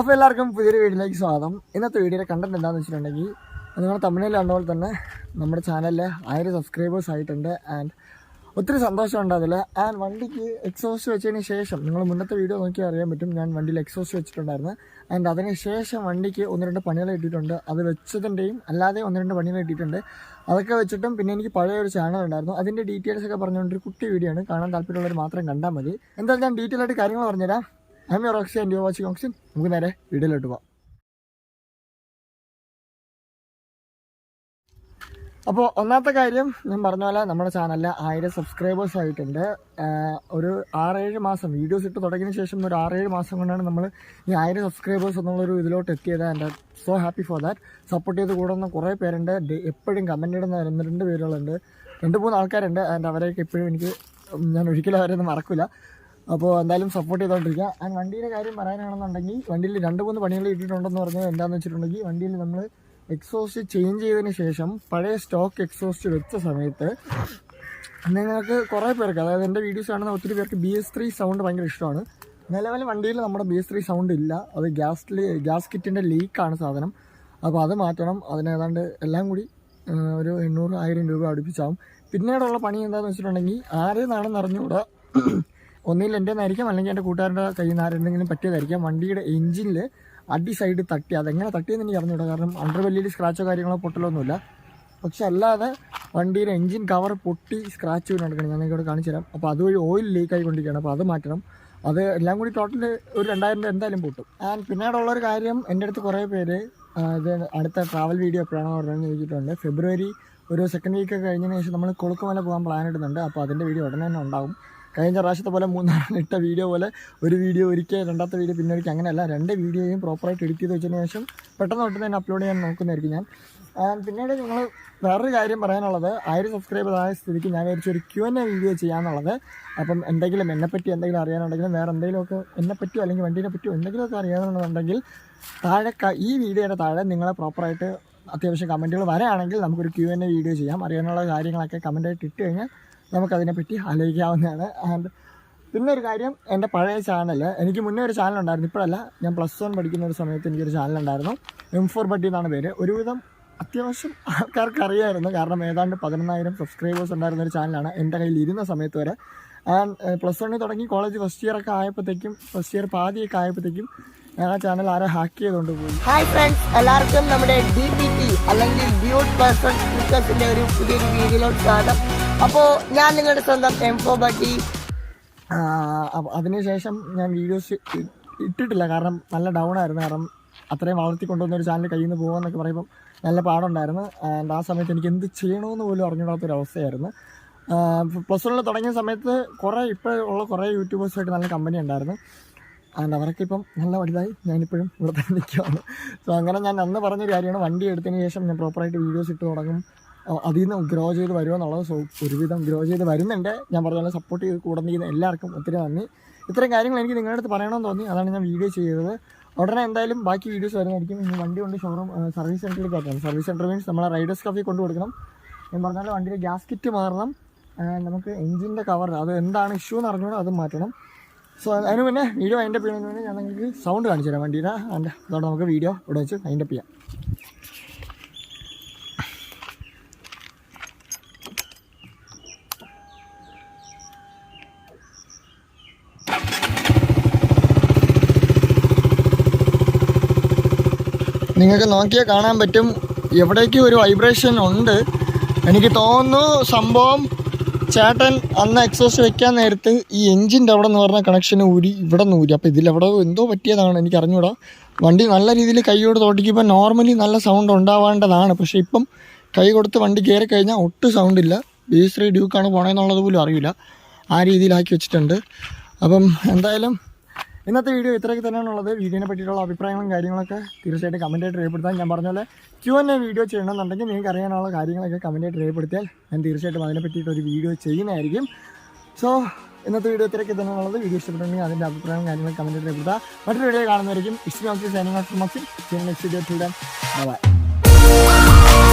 അപ്പോൾ എല്ലാവർക്കും പുതിയൊരു വീഡിയോയിലേക്ക് സ്വാഗതം. ഇന്നത്തെ വീഡിയോയുടെ കണ്ടന്റ് എന്താണെന്ന് വെച്ചിട്ടുണ്ടെങ്കിൽ നിങ്ങൾ തമിഴിൽ കണ്ട പോലെ തന്നെ നമ്മുടെ ചാനലിൽ ആയിരം സബ്സ്ക്രൈബേഴ്സ് ആയിട്ടുണ്ട് ആൻഡ് ഒത്തിരി സന്തോഷമുണ്ട് അതിൽ ആൻഡ് വണ്ടിക്ക് എക്സോസ്റ്റ് വെച്ചതിന് ശേഷം നിങ്ങൾ മുന്നത്തെ വീഡിയോ നോക്കി അറിയാൻ പറ്റും ഞാൻ വണ്ടിയിൽ എക്സോസ്റ്റ് വെച്ചിട്ടുണ്ടായിരുന്നു. ആൻഡ് അതിന് ശേഷം വണ്ടിക്ക് ഒന്ന് രണ്ട് പണികൾ കിട്ടിയിട്ടുണ്ട്. അത് വെച്ചതിന്റെയും അല്ലാതെ ഒന്ന് രണ്ട് പണികൾ കിട്ടിയിട്ടുണ്ട്. അതൊക്കെ വെച്ചിട്ടും പിന്നെ എനിക്ക് പഴയ ഒരു ചാനൽ ഉണ്ടായിരുന്നു. അതിന്റെ ഡീറ്റെയിൽസ് ഒക്കെ പറഞ്ഞുകൊണ്ട് ഒരു കുട്ടി വീഡിയോ ആണ്. കാണാൻ താല്പര്യമുള്ളവർ മാത്രം കണ്ടാൽ മതി. എന്തായാലും ഞാൻ ഡീറ്റെയിൽ ആയിട്ട് കാര്യങ്ങൾ പറഞ്ഞുതരാം. യുവർ ഓക്സി ആൻഡ് യു വാച്ചിങ് ഓക്സിൻ നമുക്ക് നേരെ വീഡിയോയിലോട്ട് പോവാം. അപ്പോൾ ഒന്നാമത്തെ കാര്യം ഞാൻ പറഞ്ഞ പോലെ നമ്മുടെ ചാനലിൽ ആയിരം സബ്സ്ക്രൈബേഴ്സ് ആയിട്ടുണ്ട്. ഒരു ആറേഴ് മാസം വീഡിയോസ് ഇട്ട് തുടങ്ങിയതിന് ശേഷം ഒരു ആറേഴ് മാസം കൊണ്ടാണ് നമ്മൾ ഈ ആയിരം സബ്സ്ക്രൈബേഴ്സ് എന്നുള്ളൊരു ഇതിലോട്ട് എത്തിയത്. And so happy for that support ചെയ്ത് കൂടുന്ന കുറേ പേരുണ്ട്. എപ്പോഴും കമന്റ് ഇടുന്ന രണ്ട് രണ്ട് പേരുകളുണ്ട്. രണ്ട് മൂന്ന് ആൾക്കാരുണ്ട്. ആൻഡ് അവരെയൊക്കെ എപ്പോഴും എനിക്ക് ഞാൻ ഒരിക്കലും അവരെയൊന്നും മറക്കില്ല അപ്പോൾ എന്തായാലും സപ്പോർട്ട് ചെയ്തുകൊണ്ടിരിക്കുക ആൻഡ് വണ്ടീന്റെ കാര്യം പറയാനാണെന്നുണ്ടെങ്കിൽ വണ്ടിയിൽ രണ്ട് മൂന്ന് പണികൾ ഇട്ടിട്ടുണ്ടെന്ന് പറഞ്ഞത് എന്താണെന്ന് വെച്ചിട്ടുണ്ടെങ്കിൽ വണ്ടിയിൽ നമ്മൾ എക്സോസ്റ്റ് ചേഞ്ച് ചെയ്തതിന് ശേഷം പഴയ സ്റ്റോക്ക് എക്സോസ്റ്റ് വെച്ച സമയത്ത് നിങ്ങൾക്ക് കുറേ പേർക്ക് അതായത് എന്റെ വീഡിയോസ് കാണുന്ന ഒത്തിരി പേർക്ക് ബി എസ് ത്രീ സൗണ്ട് ഭയങ്കര ഇഷ്ടമാണ്. നിലവിൽ വണ്ടിയിൽ നമ്മുടെ ബി എസ് ത്രീ സൗണ്ട് ഇല്ല. അത് ഗ്യാസ് ഗ്യാസ് കിറ്റിന്റെ ലീക്കാണ് സാധനം. അപ്പോൾ അത് മാറ്റണം. അതിനേതാണ്ട് എല്ലാം കൂടി ഒരു എണ്ണൂറ് ആയിരം രൂപ അടുപ്പിച്ചാവും. പിന്നീടുള്ള പണി എന്താണെന്ന് വെച്ചിട്ടുണ്ടെങ്കിൽ ആരെന്നാണെന്ന് അറിഞ്ഞുകൂടാ. ഒന്നിൽ എന്റെ ആയിരിക്കാം അല്ലെങ്കിൽ എന്റെ കൂട്ടുകാരുടെ കയ്യിൽ നിന്ന് ആരെന്തെങ്കിലും പറ്റിയതായിരിക്കാം. വണ്ടിയുടെ എഞ്ചിനിൽ അടി സൈഡ് തട്ടി അതെങ്ങനെ തട്ടിയെന്ന് എനിക്ക് അറിഞ്ഞൂടാ കാരണം അണ്ടർ വലിയ സ്ക്രാച്ചോ കാര്യങ്ങളോ പൊട്ടലൊന്നുമില്ല. പക്ഷെ അല്ലാതെ വണ്ടിയുടെ എഞ്ചിൻ കവർ പൊട്ടി സ്ക്രാച്ച് വീണ് നടക്കണം ഞാൻ ഇവിടെ കാണിച്ചു തരാം. അപ്പോൾ അതുവഴി ഓയിൽ ലീക്ക് ആയിക്കൊണ്ടിരിക്കുകയാണ് അപ്പോൾ അത് മാറ്റണം. അത് എല്ലാം കൂടി ടോട്ടൽ ഒരു രണ്ടായിരം രൂപ എന്തായാലും പൊട്ടും. ആൻഡ് പിന്നീട് ഒരു കാര്യം എന്റെ അടുത്ത് കുറേ പേര് ഇത് അടുത്ത ട്രാവൽ വീഡിയോ എപ്പോഴാണോ പറഞ്ഞു ചോദിച്ചിട്ടുണ്ട്. ഫെബ്രുവരി ഒരു സെക്കൻഡ് വീക്ക് കഴിഞ്ഞതിന് ശേഷം നമ്മൾ കൊളുക്കുമല പോകാൻ പ്ലാൻ ഇടുന്നുണ്ട്. അപ്പോൾ അതിന്റെ വീഡിയോ ഉടനെ തന്നെ ഉണ്ടാവും. കഴിഞ്ഞ പ്രാവശ്യത്തെ പോലെ മൂന്നാറാണ് ഇട്ട വീഡിയോ പോലെ ഒരു വീഡിയോ ഒരിക്കൽ രണ്ടാമത്തെ വീഡിയോ പിന്നെ ഒരിക്കൽ അങ്ങനെയല്ല രണ്ട് വീഡിയോയും പ്രോപ്പറായിട്ട് എഡിറ്റ് ചെയ്ത് വെച്ചതിന് ശേഷം പെട്ടെന്ന് പെട്ടെന്ന് തന്നെ അപ്ലോഡ് ചെയ്യാൻ നോക്കുന്നതായിരിക്കും ഞാൻ. പിന്നീട് നിങ്ങൾ വേറൊരു കാര്യം പറയാനുള്ളത് ആയിരം സബ്സ്ക്രൈബർ ആയ സ്ഥിതിക്ക് ഞാൻ വിചാരിച്ച ഒരു ക്യു എൻ എ വീഡിയോ ചെയ്യാന്നുള്ളത്. അപ്പം എന്തെങ്കിലും എന്നെപ്പറ്റി എന്തെങ്കിലും അറിയാനുണ്ടെങ്കിലും വേറെ എന്തെങ്കിലുമൊക്കെ എന്നെ പറ്റിയോ അല്ലെങ്കിൽ വണ്ടീനെ പറ്റിയോ എന്തെങ്കിലുമൊക്കെ അറിയാനുണ്ടെന്നുണ്ടെങ്കിൽ താഴെ ഈ വീഡിയോയുടെ താഴെ നിങ്ങളെ പ്രോപ്പറായിട്ട് അത്യാവശ്യം കമന്റുകൾ വരാണെങ്കിൽ നമുക്കൊരു ക്യു എൻ എ വീഡിയോ ചെയ്യാം. അറിയാനുള്ള കാര്യങ്ങളൊക്കെ കമന്റായിട്ട് ഇട്ട് കഴിഞ്ഞാൽ നമുക്കതിനെപ്പറ്റി ആലോചിക്കാവുന്നതാണ്. ആൻഡ് പിന്നെ ഒരു കാര്യം എന്റെ പഴയ ചാനൽ എനിക്ക് മുന്നേ ഒരു ചാനൽ ഉണ്ടായിരുന്നു ഇപ്പോഴല്ല. ഞാൻ പ്ലസ് വൺ പഠിക്കുന്ന ഒരു സമയത്ത് എനിക്കൊരു ചാനൽ ഉണ്ടായിരുന്നു എം ഫോർ ബഡ്ഡി എന്നാണ് പേര്. ഒരുവിധം അത്യാവശ്യം ആൾക്കാർക്ക് അറിയായിരുന്നു കാരണം ഏതാണ്ട് പതിനൊന്നായിരം സബ്സ്ക്രൈബേഴ്സ് ഉണ്ടായിരുന്ന ഒരു ചാനലാണ് എന്റെ കയ്യിൽ ഇരുന്ന സമയത്ത് വരെ. ആൻഡ് പ്ലസ് വണ്ണിൽ തുടങ്ങി കോളേജ് ഫസ്റ്റ് ഇയർ ഒക്കെ ആയപ്പോഴത്തേക്കും ഫസ്റ്റ് ഇയർ പാതിയൊക്കെ ആയപ്പോഴത്തേക്കും ഞാൻ ആ ചാനൽ ആരെ ഹാക്ക് ചെയ്തുകൊണ്ട് പോയി. ഹായ് ഫ്രണ്ട്സ് എല്ലാവർക്കും നമ്മുടെ ഡി പി ടി അല്ലെങ്കിൽ ബ്യൂട്ട് പേഴ്സൺ ഒരു പുതിയൊരു വീഡിയോയിലോട്ട് സ്വാഗതം അപ്പോൾ ഞാൻ നിങ്ങളുടെ സ്വന്തം എം ഫോ ബട്ടി അപ്പ- അതിനുശേഷം ഞാൻ വീഡിയോസ് ഇട്ടിട്ടില്ല. കാരണം നല്ല ഡൗൺ ആയിരുന്നു. കാരണം അത്രയും വളർത്തി കൊണ്ടുവന്ന ഒരു ചാനൽ കയ്യിൽ നിന്ന് പോകുമെന്നൊക്കെ പറയുമ്പോൾ നല്ല പാടുണ്ടായിരുന്നു. ആൻഡ് ആ സമയത്ത് എനിക്ക് എന്ത് ചെയ്യണമെന്ന് പോലും അറിഞ്ഞുകൂടാത്തൊരവസ്ഥയായിരുന്നു. പ്ലസ് വണ്ണിൽ തുടങ്ങിയ സമയത്ത് കുറേ ഇപ്പോൾ ഉള്ള കുറേ യൂട്യൂബേഴ്സായിട്ട് നല്ല കമ്പനി ഉണ്ടായിരുന്നു. ആൻഡ് അവരൊക്കെ ഇപ്പം നല്ല വലുതായി. ഞാനിപ്പോഴും ഇവിടെ തന്നെ നിൽക്കുകയാണ് സോ അങ്ങനെ ഞാൻ അന്ന് പറഞ്ഞൊരു കാര്യമാണ്. വണ്ടി എടുത്തതിന് ശേഷം ഞാൻ പ്രോപ്പറായിട്ട് വീഡിയോസ് ഇട്ട് തുടങ്ങും. അതിൽ നിന്ന് ഗ്രോ ചെയ്ത് വരുമെന്നുള്ളത് സോ ഒരുവിധം ഗ്രോ ചെയ്ത് വരുന്നുണ്ട്. ഞാൻ പറഞ്ഞ സപ്പോർട്ട് ചെയ്ത് കൂടുന്ന എല്ലാവർക്കും ഒത്തിരി നന്ദി. ഇത്രയും കാര്യങ്ങൾ എനിക്ക് നിങ്ങളുടെ അടുത്ത് പറയണമെന്ന് തോന്നി. അതാണ് ഞാൻ വീഡിയോ ചെയ്തത് ഉടനെ എന്തായാലും ബാക്കി വീഡിയോസ് വരുന്നതായിരിക്കും. ഇനി വണ്ടി കൊണ്ട് ഷോറൂം സർവീസ് സെന്ററിലേക്ക് ആക്കണം സർവീസ് സെന്റർ മീൻസ് നമ്മളെ റൈഡേഴ്സ് കഫി കൊണ്ടു കൊടുക്കണം. ഞാൻ പറഞ്ഞാൽ വണ്ടിയുടെ ഗ്യാസ് കിറ്റ് മാറണം നമുക്ക് എഞ്ചിന്റെ കവർ അത് എന്താണ് ഇഷ്യൂ എന്ന് അറിഞ്ഞോളൂ അത് മാറ്റണം. സോ അതിന് പിന്നെ വീഡിയോ അതിന്റെ ചെയ്യുന്നതിന് ഞാൻ നിങ്ങൾക്ക് സൗണ്ട് കാണിച്ചു തരാം വണ്ടിയുടെ. അതിന്റെ അതോടെ നമുക്ക് വീഡിയോ ഇവിടെ വെച്ച് അതിന്റെ ചെയ്യാം. നിങ്ങൾക്ക് നോക്കിയാൽ കാണാൻ പറ്റും. എവിടേക്ക് ഒരു വൈബ്രേഷൻ ഉണ്ട്. എനിക്ക് തോന്നുന്നു സംഭവം ചേട്ടൻ അന്ന് എക്സോസ് വെക്കാൻ നേരത്ത് ഈ എഞ്ചിന്റെ അവിടെ നിന്ന് പറഞ്ഞ കണക്ഷൻ ഊരി ഇവിടെ നിന്ന് ഊരി. അപ്പോൾ ഇതിലെവിടെ എന്തോ പറ്റിയതാണ് എനിക്ക് അറിഞ്ഞൂടാ വണ്ടി നല്ല രീതിയിൽ കൈയോട് തോട്ടിക്കുമ്പോൾ നോർമലി നല്ല സൗണ്ട് ഉണ്ടാവേണ്ടതാണ്. പക്ഷേ ഇപ്പം കൈ കൊടുത്ത് വണ്ടി കയറി കഴിഞ്ഞാൽ ഒട്ടും സൗണ്ട് ഇല്ല. ബി ത്രീ ഡ്യൂക്കാണ് പോണേന്നുള്ളത് പോലും അറിയില്ല. ആ രീതിയിലാക്കി വെച്ചിട്ടുണ്ട്. അപ്പം എന്തായാലും ഇന്നത്തെ വീഡിയോ ഇത്രയൊക്കെ തന്നെയാണുള്ളത് വീഡിയോനെ പറ്റിയിട്ടുള്ള അഭിപ്രായങ്ങളും കാര്യങ്ങളൊക്കെ തീർച്ചയായിട്ടും കമന്റായിട്ട് രേഖപ്പെടുത്താൻ ഞാൻ പറഞ്ഞ പോലെ ക്യൂ എ വീഡിയോ ചെയ്യണമെന്നുണ്ടെങ്കിൽ നിങ്ങൾക്ക് അറിയാനുള്ള കാര്യങ്ങളൊക്കെ കമന്റായിട്ട് രേഖപ്പെടുത്തിയാൽ ഞാൻ തീർച്ചയായിട്ടും അതിനെ പറ്റിയിട്ട് ഒരു വീഡിയോ ചെയ്യുന്നതായിരിക്കും. സോ ഇന്നത്തെ വീഡിയോ ഇത്രയൊക്കെ തന്നെയാണുള്ളത് വീഡിയോ ഇഷ്ടപ്പെട്ടുണ്ടെങ്കിൽ അതിന്റെ അഭിപ്രായവും കാര്യങ്ങളും കമന്റായിട്ട് രേഖപ്പെടുത്താം മറ്റൊരു വീഡിയോ കാണുന്നതായിരിക്കും ഇഷ്ടം നോക്കി സൈനിങ് ഓഫ് മക്സിൻ നെക്സ്റ്റ് വീഡിയോ ബൈ